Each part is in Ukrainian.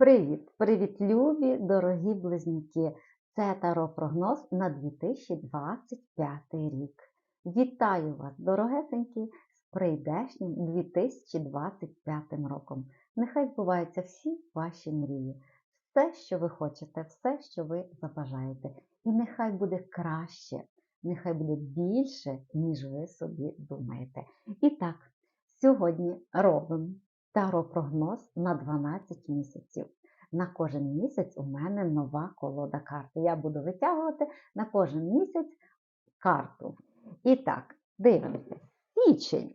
Привіт! Привіт, любі, дорогі близнюки! Це таро-прогноз на 2025 рік. Вітаю вас, дорогесенькі, з прийдешнім 2025 роком. Нехай збуваються всі ваші мрії, все, що ви хочете, все, що ви забажаєте. І нехай буде краще, нехай буде більше, ніж ви собі думаєте. І так, сьогодні робимо таро-прогноз на 12 місяців. На кожен місяць у мене нова колода карти. Я буду витягувати на кожен місяць карту. І так, дивимося. Січень.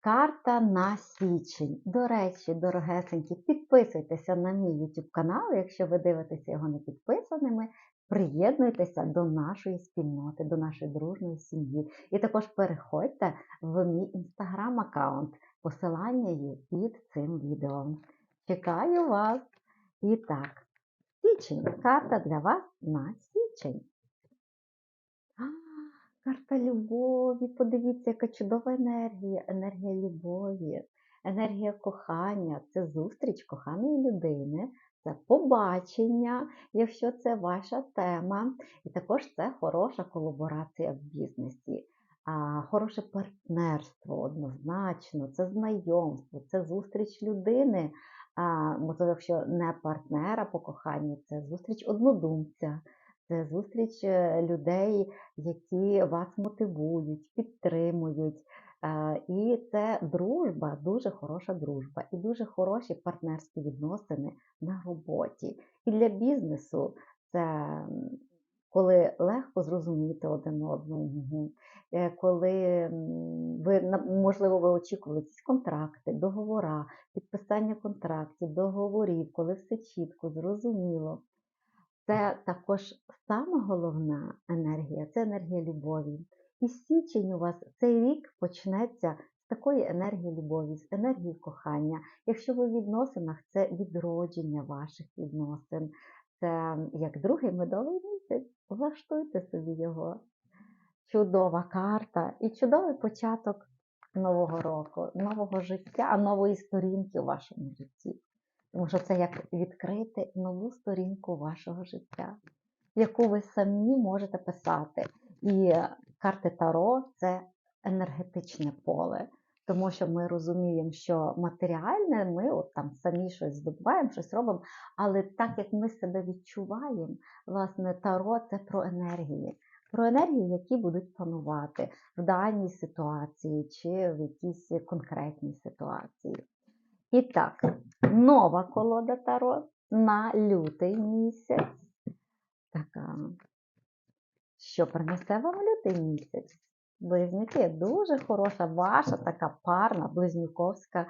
Карта на січень. До речі, дорогесенькі, підписуйтеся на мій YouTube канал, якщо ви дивитеся його не підписаними. Приєднуйтеся до нашої спільноти, до нашої дружної сім'ї. І також переходьте в мій інстаграм-аккаунт. Посилання є під цим відео. Чекаю вас. І так, січень. Карта для вас на січень. Карта любові. Подивіться, яка чудова енергія. Енергія любові, енергія кохання. Це зустріч коханої людини. Це побачення, якщо це ваша тема. І також це хороша колаборація в бізнесі. Хороше партнерство однозначно, це знайомство, це зустріч людини. Можливо, якщо не партнера по коханню, це зустріч однодумця, це зустріч е, людей, які вас мотивують, підтримують. І це дружба, дуже хороша дружба, і дуже хороші партнерські відносини на роботі. І для бізнесу це коли легко зрозуміти один одного, е, коли ви, можливо, ви очікували якісь контракти, договора, підписання контрактів, договорів, коли все чітко, зрозуміло. Це також сама головна енергія це енергія любові. І січень у вас цей рік почнеться з такої енергії любові, з енергії кохання. Якщо ви в відносинах, це відродження ваших відносин, як другий медовий місяць. Влаштуйте собі його. Чудова карта і чудовий початок нового року, нового життя, нової сторінки у вашому житті. Тому що це як відкрити нову сторінку вашого життя, яку ви самі можете писати. І карти Таро це енергетичне поле. Тому що ми розуміємо, що матеріальне ми от там самі щось здобуваємо, щось робимо, але так як ми себе відчуваємо, власне, таро це про енергії, про енергії, які будуть панувати в даній ситуації чи в якійсь конкретній ситуації. І так, нова колода таро на лютий місяць. Така, що принесе вам лютий місяць? Близнюки дуже хороша ваша така парна, близнюковська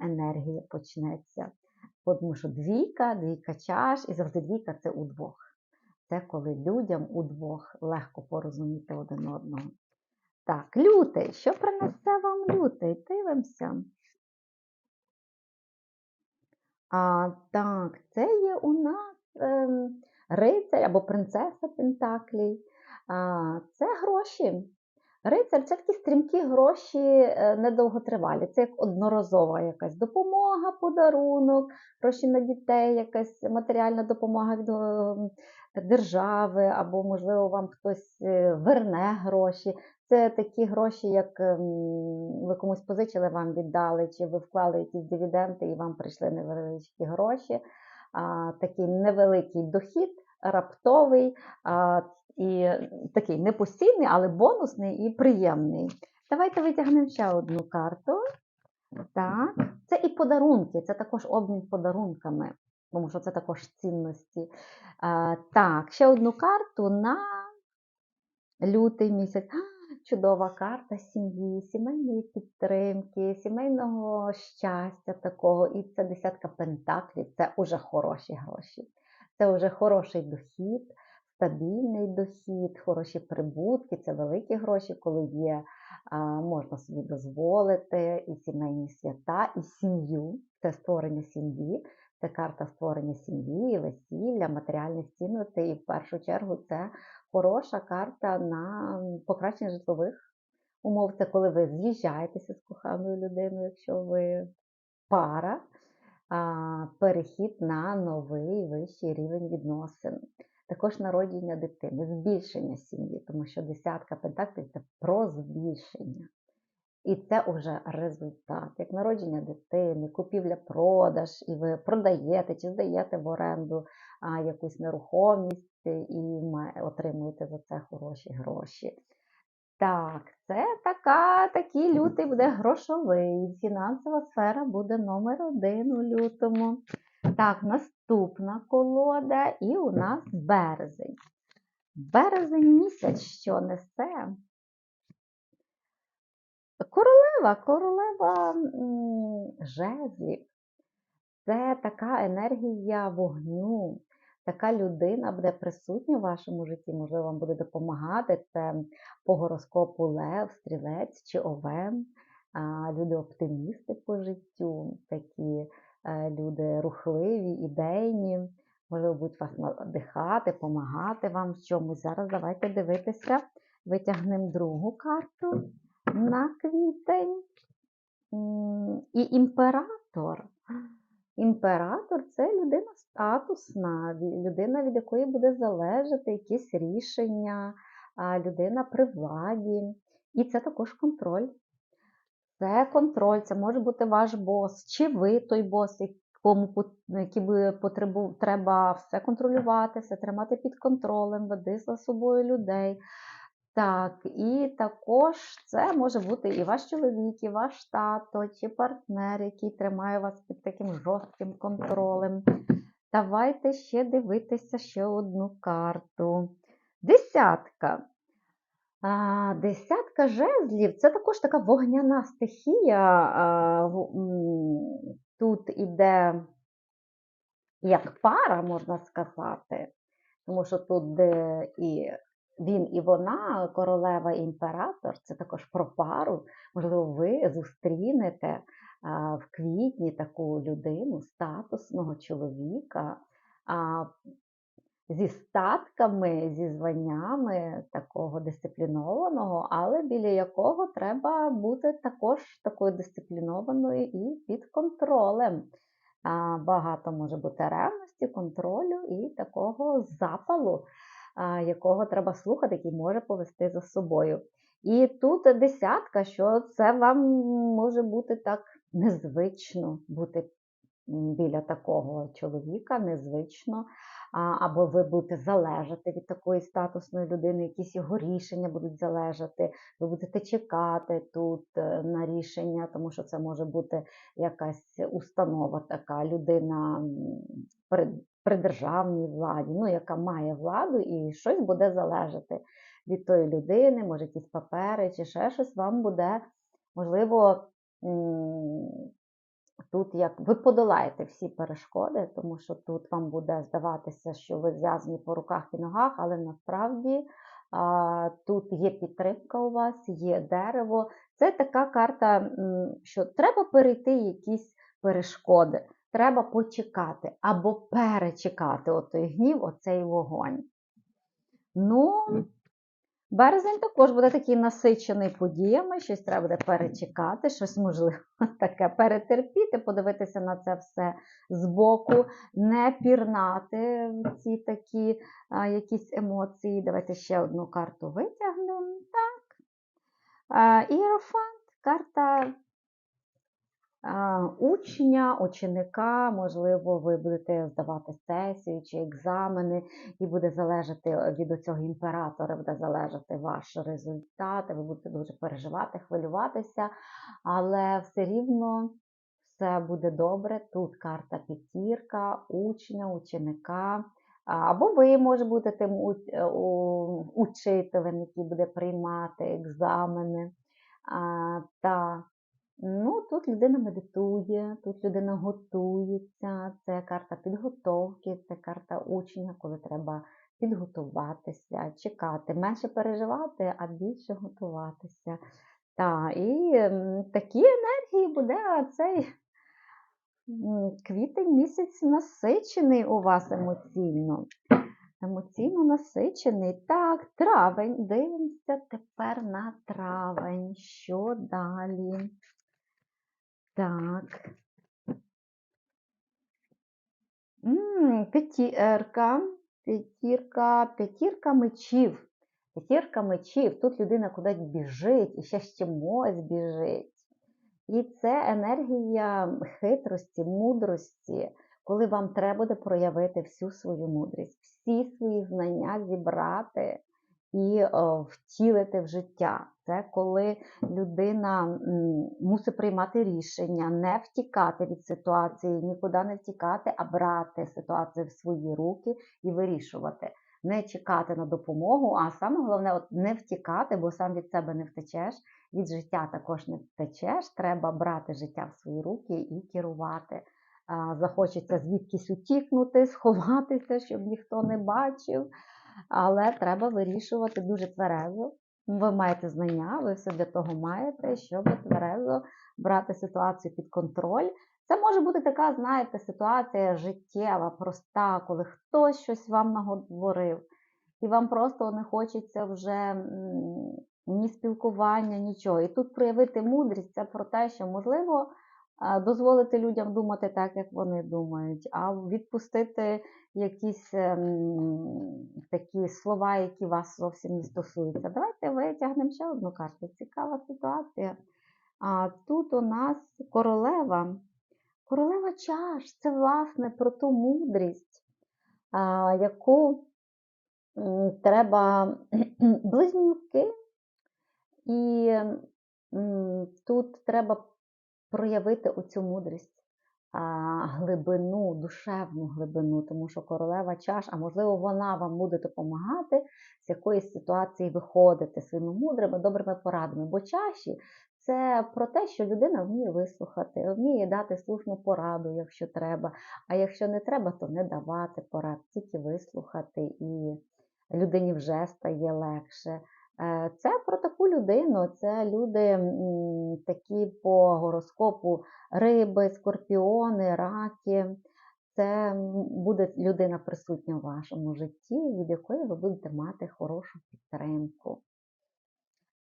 енергія почнеться. Тому що двійка, двійка чаш, і завжди двійка це удвох. Це коли людям удвох легко порозуміти один одного. Так, лютий. Що принесе вам лютий? Дивимося. А, Так, це є у нас е, рицарь або принцеса Пентаклій. А, Це гроші. Рицар це такі стрімкі гроші е, недовготривалі. Це як одноразова якась допомога, подарунок, гроші на дітей, якась матеріальна допомога від держави, або, можливо, вам хтось е, верне гроші. Це такі гроші, як ем, ви комусь позичили, вам віддали, чи ви вклали якісь дивіденди і вам прийшли невеличкі гроші. Такий невеликий дохід, раптовий і такий не постійний, але бонусний і приємний. Давайте витягнемо ще одну карту. Так, Це і подарунки, це також обмін подарунками, тому що це також цінності. А, Так, ще одну карту на лютий місяць. Чудова карта сім'ї, сімейної підтримки, сімейного щастя такого. І це десятка пентаклів це вже хороші гроші. Це вже хороший дохід, стабільний дохід, хороші прибутки, це великі гроші, коли є, можна собі дозволити і сімейні свята, і сім'ю, це створення сім'ї, це карта створення сім'ї, весілля, матеріальних цінностей. І в першу чергу це хороша карта на покращення житлових умов. Це коли ви з'їжджаєтеся з коханою людиною, якщо ви пара. перехід на новий вищий рівень відносин. Також народження дитини, збільшення сім'ї, тому що десятка пентаклів це про збільшення. І це вже результат, як народження дитини, купівля-продаж, і ви продаєте чи здаєте в оренду а, якусь нерухомість і отримуєте за це хороші гроші. Так, це така, такий лютий буде грошовий. Фінансова сфера буде номер один у лютому. Так, наступна колода, і у нас березень. Березень місяць, що несе? Королева, королева жезлів. Це така енергія вогню. Така людина буде присутня в вашому житті, можливо, вам буде допомагати. Це по гороскопу Лев, Стрілець чи Овен. Люди оптимісти по життю, такі люди рухливі, ідейні, можливо, будуть вас надихати, допомагати вам в чомусь. Зараз давайте дивитися. Витягнемо другу карту на квітень. І імператор. Імператор це людина статусна, людина, від якої буде залежати якісь рішення, людина при владі. І це також контроль. Це контроль, це може бути ваш бос, чи ви той бос, якому потребу, треба все контролювати, все тримати під контролем, веди за собою людей. Так, і також це може бути і ваш чоловік, і ваш тато, чи партнер, який тримає вас під таким жорстким контролем. Давайте ще дивитися ще одну карту. Десятка. Десятка жезлів це також така вогняна стихія. Тут іде як пара, можна сказати, тому що тут і він, і вона, королева і імператор, це також про пару. Можливо, ви зустрінете в квітні таку людину, статусного чоловіка. Зі статками, зі званнями такого дисциплінованого, але біля якого треба бути також такою дисциплінованою і під контролем. Багато може бути ревності, контролю і такого запалу, якого треба слухати, який може повести за собою. І тут десятка, що це вам може бути так незвично бути біля такого чоловіка, незвично або ви будете залежати від такої статусної людини, якісь його рішення будуть залежати, ви будете чекати тут е, на рішення, тому що це може бути якась установа, така людина при, при державній владі, ну, яка має владу, і щось буде залежати від тої людини, може, якісь папери чи ще щось вам буде, можливо, Тут як ви подолаєте всі перешкоди, тому що тут вам буде здаватися, що ви зв'язані по руках і ногах, але насправді а, тут є підтримка у вас, є дерево. Це така карта, що треба перейти якісь перешкоди, треба почекати або перечекати отой гнів, оцей вогонь. Ну, Березень також буде такий насичений подіями, щось треба буде перечекати, щось можливо таке перетерпіти, подивитися на це все збоку, не пірнати ці такі а, якісь емоції. Давайте ще одну карту витягнемо. Так. Іерофант, карта учня, ученика, можливо, ви будете здавати сесію чи екзамени, і буде залежати від цього імператора, буде залежати ваш результат, ви будете дуже переживати, хвилюватися, але все рівно все буде добре. Тут карта п'ятірка, учня, ученика. Або ви може бути тим е, учителем, який буде приймати екзамени. Та Ну, тут людина медитує, тут людина готується, це карта підготовки, це карта учня, коли треба підготуватися, чекати, менше переживати, а більше готуватися. Та, і такі енергії буде цей квітень місяць насичений у вас емоційно. Емоційно насичений. Так, травень. Дивимося тепер на травень. Що далі? Так. М, П'ятірка, п'ятірка, п'ятірка мечів. П'ятірка мечів. Тут людина кудись біжить і ще з чимось біжить. І це енергія хитрості, мудрості, коли вам треба буде проявити всю свою мудрість, всі свої знання зібрати і о, втілити в життя. Це коли людина мусить приймати рішення, не втікати від ситуації, нікуди не втікати, а брати ситуацію в свої руки і вирішувати. Не чекати на допомогу, а саме головне от не втікати, бо сам від себе не втечеш, від життя також не втечеш. Треба брати життя в свої руки і керувати. Захочеться звідкись утікнути, сховатися, щоб ніхто не бачив. Але треба вирішувати дуже тверезо. Ви маєте знання, ви все для того маєте, щоб тверезо брати ситуацію під контроль. Це може бути така, знаєте, ситуація життєва, проста, коли хтось щось вам наговорив, і вам просто не хочеться вже ні спілкування, нічого. І тут проявити мудрість це про те, що можливо дозволити людям думати так, як вони думають, а відпустити якісь ем, такі слова, які вас зовсім не стосуються. Давайте витягнемо ще одну карту. Цікава ситуація. А тут у нас королева. Королева чаш це власне про ту мудрість, яку треба близнюки. І тут треба проявити оцю мудрість, глибину, душевну глибину, тому що королева чаш, а можливо, вона вам буде допомагати з якоїсь ситуації виходити своїми мудрими, добрими порадами. Бо чаші це про те, що людина вміє вислухати, вміє дати слушну пораду, якщо треба. А якщо не треба, то не давати порад, тільки вислухати, і людині вже стає легше. Е, Це про таку людину. Це люди такі по гороскопу риби, скорпіони, раки. Це буде людина присутня в вашому житті, від якої ви будете мати хорошу підтримку.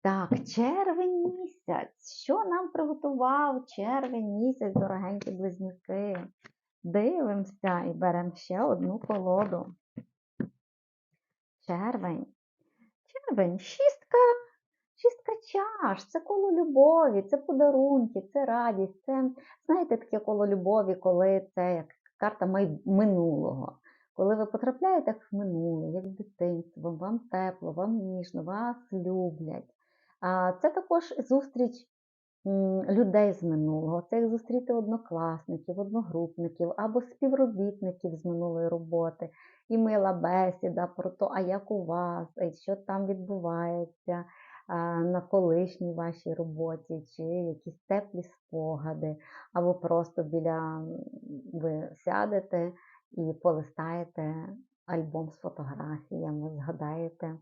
Так, червень місяць. Що нам приготував червень місяць, дорогенькі близнюки? Дивимося і беремо ще одну колоду. Червень. Червень, шістка. Шістка чаш, це коло любові, це подарунки, це радість, це, знаєте, таке коло любові, коли це як карта минулого. Коли ви потрапляєте в минуле, як в дитинство, вам тепло, вам ніжно, вас люблять. Це також зустріч людей з минулого. Це як зустріти однокласників, одногрупників або співробітників з минулої роботи. І мила бесіда про те, а як у вас, що там відбувається на колишній вашій роботі, чи якісь теплі спогади, або просто біля ви сядете і полистаєте альбом з фотографіями, згадаєте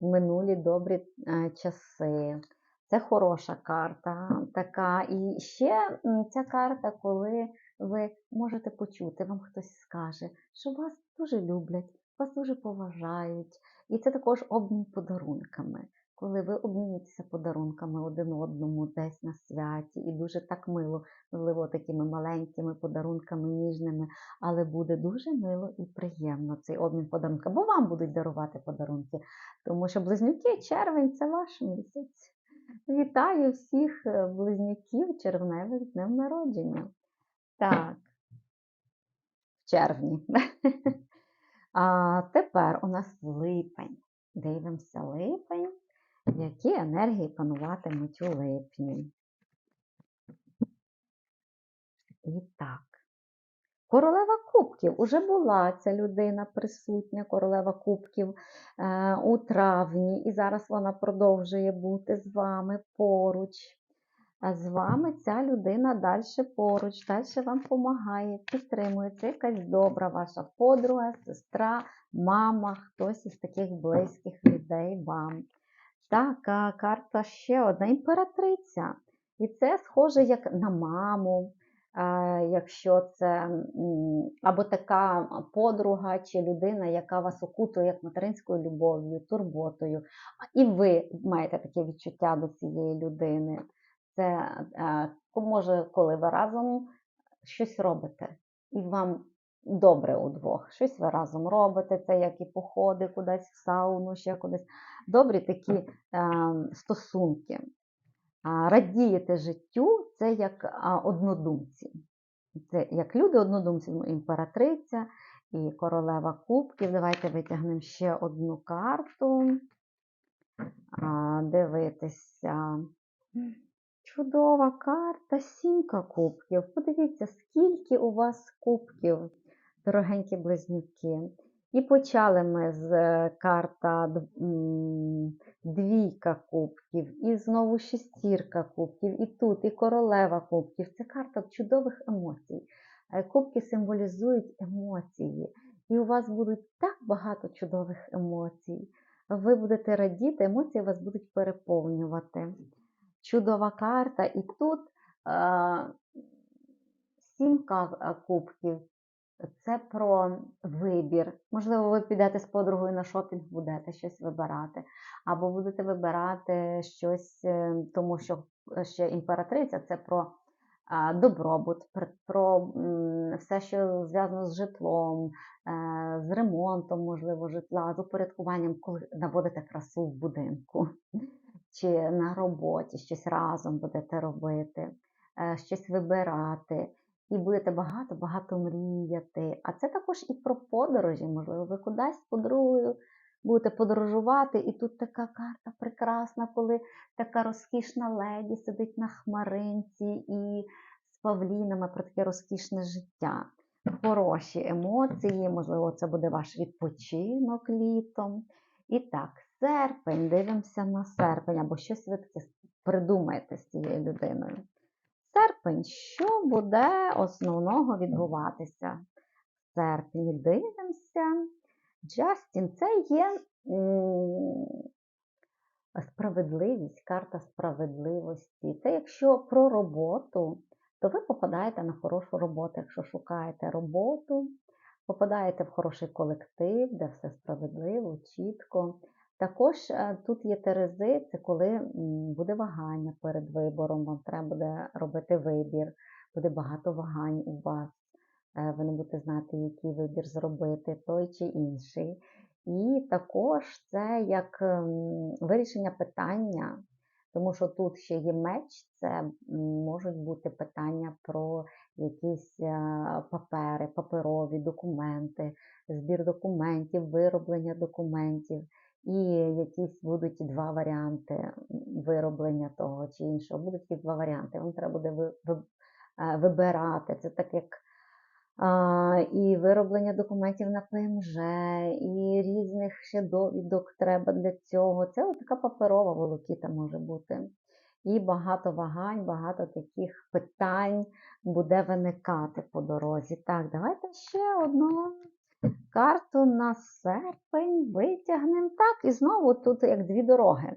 минулі добрі е, часи. Це хороша карта така. І ще ця карта, коли ви можете почути, вам хтось скаже, що вас дуже люблять, вас дуже поважають. І це також обмін подарунками. Коли ви обмінюєтеся подарунками один одному десь на святі, і дуже так мило, можливо, такими маленькими подарунками ніжними, але буде дуже мило і приємно цей обмін подарунками, бо вам будуть дарувати подарунки. Тому що близнюки, червень це ваш місяць. Вітаю всіх е, близнюків червневих днем народження. Так, в червні. А тепер у нас липень. Дивимося липень. Які енергії пануватимуть у липні? І так. Королева Кубків уже була ця людина присутня, королева Кубків е, у травні, і зараз вона продовжує бути з вами поруч. А з вами ця людина далі поруч, далі вам допомагає, підтримує. Це якась добра ваша подруга, сестра, мама, хтось із таких близьких людей вам. Так, а карта ще одна імператриця. І це схоже як на маму, якщо це або така подруга чи людина, яка вас окутує як материнською любов'ю, турботою. І ви маєте таке відчуття до цієї людини. Це може, коли ви разом щось робите, і вам добре удвох. Щось ви разом робите, це як і походи кудись в сауну, ще кудись. Добрі такі е, стосунки. Радієте життю, це як однодумці. Це як люди однодумці, ну, імператриця і королева кубків. Давайте витягнемо ще одну карту. Дивитися. Чудова карта, сімка кубків. Подивіться, скільки у вас кубків, дорогенькі близнюки. І почали ми з е, карта двійка кубків, і знову шестірка кубків, і тут, і королева кубків. Це карта чудових емоцій. Е, Кубки символізують емоції, і у вас будуть так багато чудових емоцій. Ви будете радіти, емоції вас будуть переповнювати. Чудова карта, і тут е, сімка е, кубків. Це про вибір. Можливо, ви підете з подругою на шопінг, будете щось вибирати. Або будете вибирати щось, е, тому що ще імператриця це про добробут, пр- про все, що зв'язано з житлом, е, з ремонтом, можливо, житла, з упорядкуванням, коли наводите красу в будинку. Чи на роботі щось разом будете робити, е, щось вибирати і будете багато-багато мріяти. А це також і про подорожі. Можливо, ви кудись подругою будете подорожувати, і тут така карта прекрасна, коли така розкішна леді сидить на хмаринці і з павлінами про таке розкішне життя. Хороші емоції, можливо, це буде ваш відпочинок літом. І так, серпень, дивимося на серпень, або щось ви таке придумаєте з цією людиною. Серпень, що буде основного відбуватися? В серпні дивимося. Джастін, це є справедливість, карта справедливості. Це якщо про роботу, то ви попадаєте на хорошу роботу. Якщо шукаєте роботу, попадаєте в хороший колектив, де все справедливо, чітко. Також е, тут є терези, це коли буде вагання перед вибором, вам треба буде робити вибір, буде багато вагань у вас. Е, Ви не будете знати, який вибір зробити, той чи інший. І також це як ем, вирішення питання, тому що тут ще є меч, це можуть бути питання про якісь е, папери, паперові документи, збір документів, вироблення документів. І якісь будуть два варіанти вироблення того чи іншого. Будуть такі два варіанти. Вам треба буде е, вибирати. Це так як і вироблення документів на ПМЖ, і різних ще довідок треба для цього. Це от така паперова волокіта може бути. І багато вагань, багато таких питань буде виникати по дорозі. Так, давайте ще одну карту на серпень витягнемо. Так, і знову тут як дві дороги.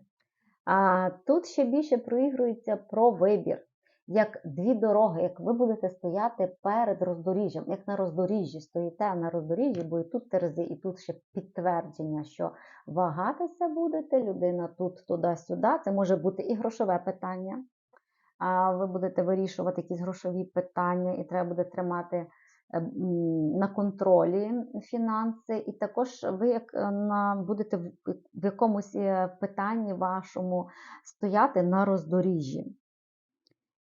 А тут ще більше проігрується про вибір. Як дві дороги, як ви будете стояти перед роздоріжжям, як на роздоріжжі стоїте на роздоріжжі, бо і тут терези, і тут ще підтвердження, що вагатися будете, людина тут, туди-сюди. Це може бути і грошове питання. А ви будете вирішувати якісь грошові питання, і треба буде тримати на контролі фінанси. І також ви як е, на, будете в, якомусь е, питанні вашому стояти на роздоріжжі.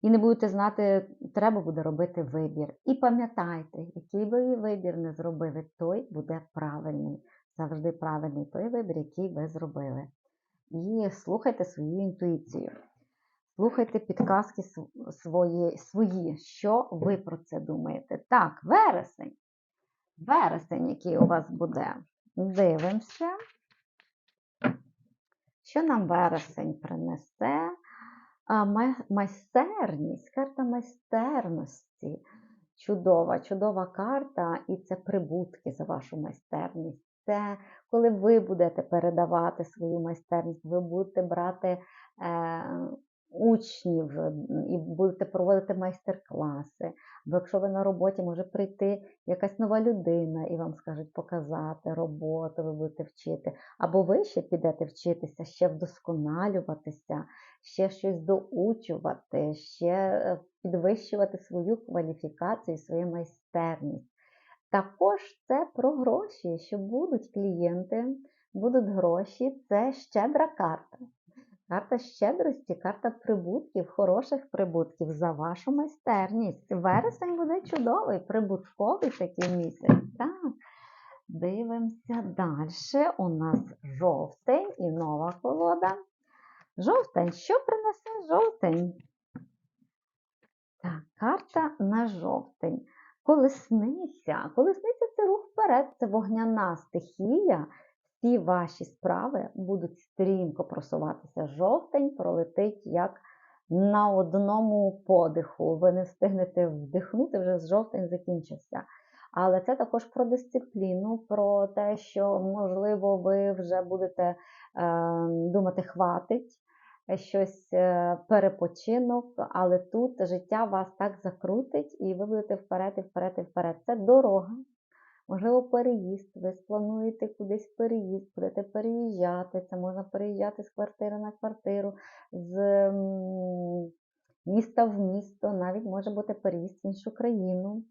І не будете знати, треба буде робити вибір. І пам'ятайте, який ви вибір не зробили, той буде правильний. Завжди правильний той вибір, який ви зробили. І слухайте свою інтуїцію. Слухайте підказки свої, свої, що ви про це думаєте. Так, вересень. Вересень, який у вас буде. Дивимося. Що нам вересень принесе? Майстерність, карта майстерності. Чудова, чудова карта, і це прибутки за вашу майстерність. Це коли ви будете передавати свою майстерність, ви будете брати е, учнів і будете проводити майстер-класи. Бо якщо ви на роботі, може прийти якась нова людина і вам скажуть показати роботу, ви будете вчити. Або ви ще підете вчитися, ще вдосконалюватися, ще щось доучувати, ще е, підвищувати свою кваліфікацію, свою майстерність. Також це про гроші, що будуть клієнти, будуть гроші. Це щедра карта. Карта щедрості, карта прибутків, хороших прибутків за вашу майстерність. Вересень буде чудовий, прибутковий такий місяць. Так. Дивимося далі. У нас жовтень і нова колода. Жовтень. Що принесе жовтень? Так, карта на жовтень. Колесниця. Колесниця це рух вперед, це вогняна стихія. Всі ваші справи будуть стрімко просуватися. Жовтень пролетить як на одному подиху. Ви не встигнете вдихнути, вже з жовтень закінчився. Але це також про дисципліну, про те, що, можливо, ви вже будете е, думати, хватить щось е, перепочинок, але тут життя вас так закрутить, і ви будете вперед, і вперед, і вперед. Це дорога. Можливо, переїзд, ви сплануєте кудись переїзд, будете переїжджати. Це можна переїжджати з квартири на квартиру, з міста в місто, навіть може бути переїзд в іншу країну,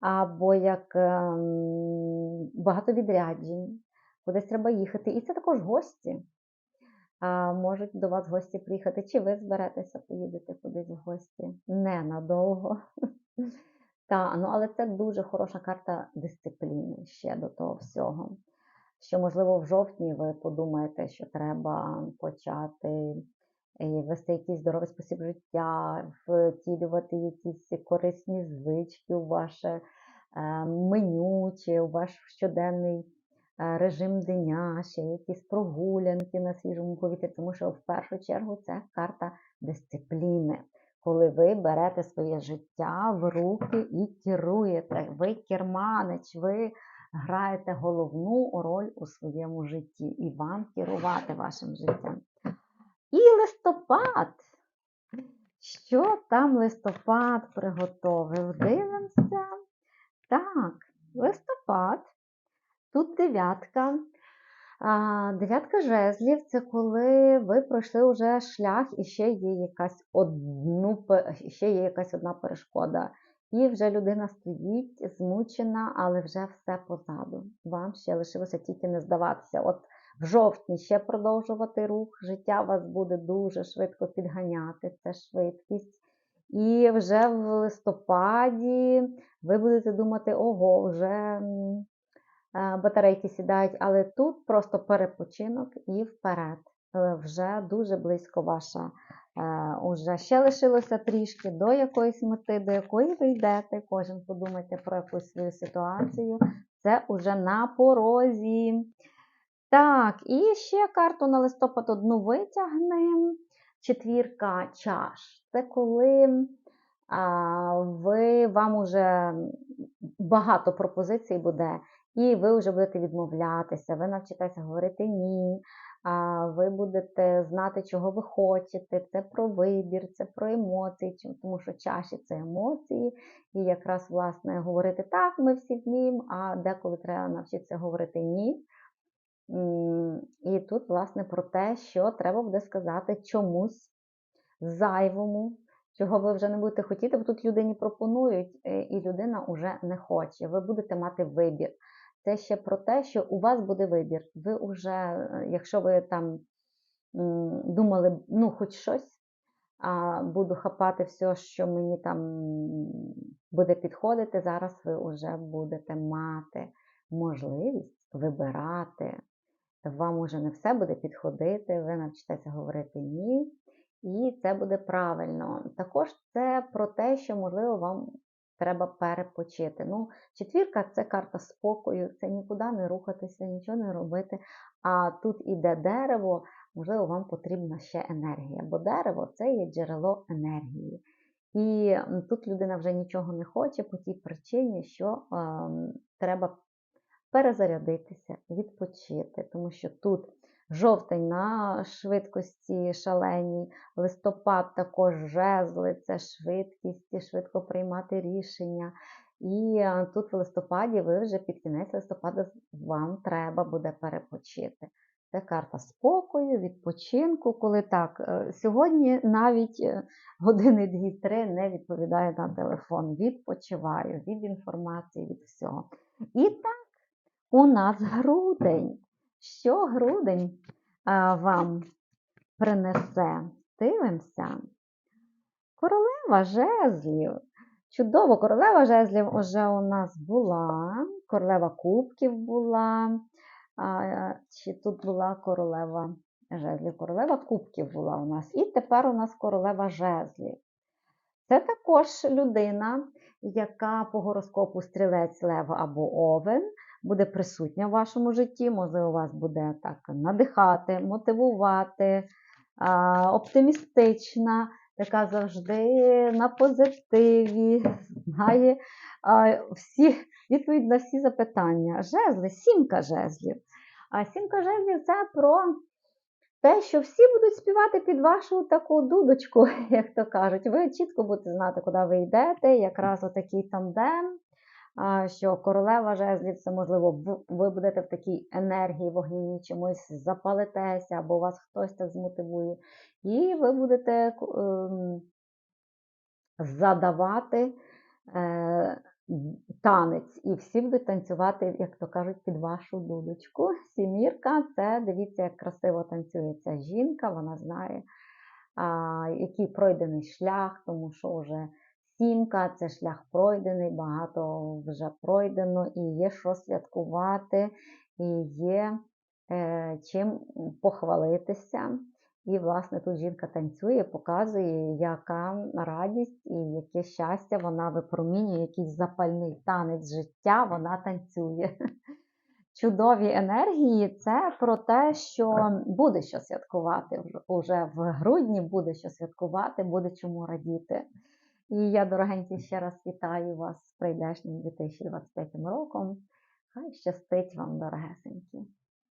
або як ем, багато відряджень, кудись треба їхати. І це також гості. А можуть до вас гості приїхати, чи ви зберетеся, поїдете кудись в гості ненадовго. Та, ну, але це дуже хороша карта дисципліни ще до того всього. Що, можливо, в жовтні ви подумаєте, що треба почати е, вести якийсь здоровий спосіб життя, втілювати якісь корисні звички у ваше е, меню, чи у ваш щоденний е, режим дня, ще якісь прогулянки на свіжому повітрі, тому що в першу чергу це карта дисципліни коли ви берете своє життя в руки і керуєте. Ви керманич, ви граєте головну роль у своєму житті і вам керувати вашим життям. І листопад. Що там листопад приготовив? Дивимося. Так, листопад. Тут дев'ятка. Дев'ятка жезлів це коли ви пройшли вже шлях і ще є якась одну, ще є якась одна перешкода. І вже людина стоїть, змучена, але вже все позаду. Вам ще лишилося тільки не здаватися. От в жовтні ще продовжувати рух, життя вас буде дуже швидко підганяти, це швидкість. І вже в листопаді ви будете думати, ого, вже батарейки сідають, але тут просто перепочинок і вперед. Е, вже дуже близько ваша. Е, уже ще лишилося трішки до якоїсь мети, до якої ви йдете. Кожен подумайте про якусь свою ситуацію. Це уже на порозі. Так, і ще карту на листопад одну витягнемо. Четвірка чаш. Це коли а, ви вам уже багато пропозицій буде. І ви вже будете відмовлятися, ви навчитеся говорити ні, ви будете знати, чого ви хочете. Це про вибір, це про емоції, тому що чаші це емоції. І якраз, власне, говорити так, ми всі вміємо, а деколи треба навчитися говорити ні. І тут, власне, про те, що треба буде сказати чомусь зайвому, чого ви вже не будете хотіти, бо тут людині пропонують, е, і людина вже не хоче. Ви будете мати вибір це ще про те, що у вас буде вибір. Ви вже, е, якщо ви там думали, ну, хоч щось, а буду хапати все, що мені там буде підходити, зараз ви вже будете мати можливість вибирати. Вам уже не все буде підходити, ви навчитеся говорити ні, і це буде правильно. Також це про те, що, можливо, вам треба перепочити. Ну, Четвірка це карта спокою, це нікуди не рухатися, нічого не робити. А тут іде дерево, можливо, вам потрібна ще енергія, бо дерево це є джерело енергії. І тут людина вже нічого не хоче по тій причині, що е, треба перезарядитися, відпочити, тому що тут Жовтень на швидкості шаленій, листопад також жезли, це швидкість, швидко приймати рішення. І е, тут в листопаді ви вже під кінець листопада вам треба буде перепочити. Це карта спокою, відпочинку, коли так, е, сьогодні навіть е, години дві-три не відповідаю на телефон. Відпочиваю від інформації, від всього. І так, у нас грудень. Що грудень вам принесе? Дивимося. Королева жезлів. Чудово, королева жезлів уже у нас була, королева кубків була. Чи тут була королева жезлів? Королева кубків була у нас. І тепер у нас королева жезлів. Це також людина, яка по гороскопу стрілець, лев або овен буде присутня в вашому житті. Можливо, вас буде так надихати, мотивувати, оптимістична, така завжди на позитиві, знає всі, відповідь на всі запитання. Жезли, сімка жезлів. А сімка жезлів це про те, що всі будуть співати під вашу таку дудочку, як то кажуть. Ви чітко будете знати, куди ви йдете, якраз отакий тандем. Що королева жезлів, це можливо, ви будете в такій енергії вогні, чимось запалитеся, або вас хтось так змотивує. І ви будете ем, задавати е, танець, і всі будуть танцювати, як то кажуть, під вашу дудочку. Сімірка це дивіться, як красиво танцює ця жінка, вона знає, який пройдений шлях, тому що вже сімка це шлях пройдений, багато вже пройдено, і є що святкувати, і є е, чим похвалитися. І, власне, тут жінка танцює, показує, яка радість і яке щастя вона випромінює, якийсь запальний танець життя, вона танцює. Чудові енергії це про те, що буде що святкувати уже в грудні, буде що святкувати, буде чому радіти. І я, дорогенькі, ще раз вітаю вас з прийдешнім 2025 роком. Хай щастить вам, дорогесенькі.